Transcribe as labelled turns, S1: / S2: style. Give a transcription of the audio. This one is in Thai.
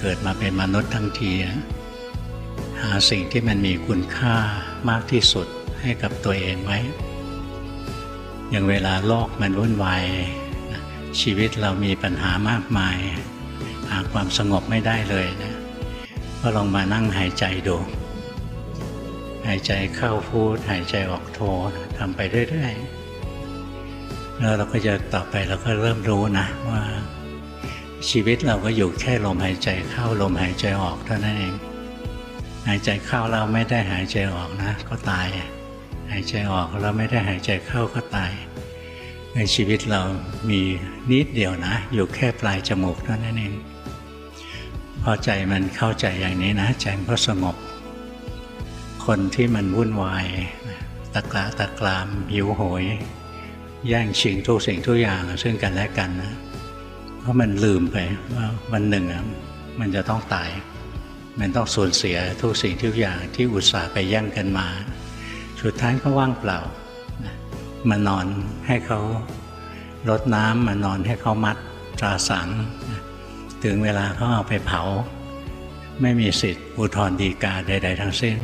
S1: เกิดมาเป็นมนุษย์ทั้งทีหาสิ่งที่มันมีคุณค่ามากที่สุดให้กับตัวเองไว้ อย่างเวลาโลกมันวุ่นวายชีวิตเรามีปัญหามากมาย หาความสงบไม่ได้เลยนะก็ลองมานั่งหายใจดู หายใจเข้าพูด หายใจออกโททำไปเรื่อยๆแล้วเราก็จะต่อไปเราก็เริ่มรู้นะว่า ชีวิตเราก็อยู่แค่ลมหายใจเข้าลมหายใจออกเท่านั้นเอง หายใจเข้าเราไม่ได้หายใจออกนะ ก็ตาย หายใจออกเราไม่ได้หายใจเข้าก็ตาย ในชีวิตเรามีนิดเดียวนะ อยู่แค่ปลายจมูกเท่านั้นเอง พอใจมันเข้าใจอย่างนี้นะใจมันก็สงบ คนที่มันวุ่นวายตะกละตะกรามหิวโหย แย่งชิงทุกสิ่งทุกอย่างซึ่งกันและกันนะ เพราะมันลืมไปว่าวันหนึ่งอะมันจะต้องตาย มันต้องสูญเสียทุกสิ่งทุกอย่างที่อุตส่าห์ไปแย่งกันมา สุดท้ายก็ว่างเปล่ามานอนให้เขารดน้ำมานอนให้เขามัดตราสัง ถึงเวลาเขาเอาไปเผา ไม่มีสิทธิ์อุทธรณ์ฎีกาใด ๆ ทั้งสิ้น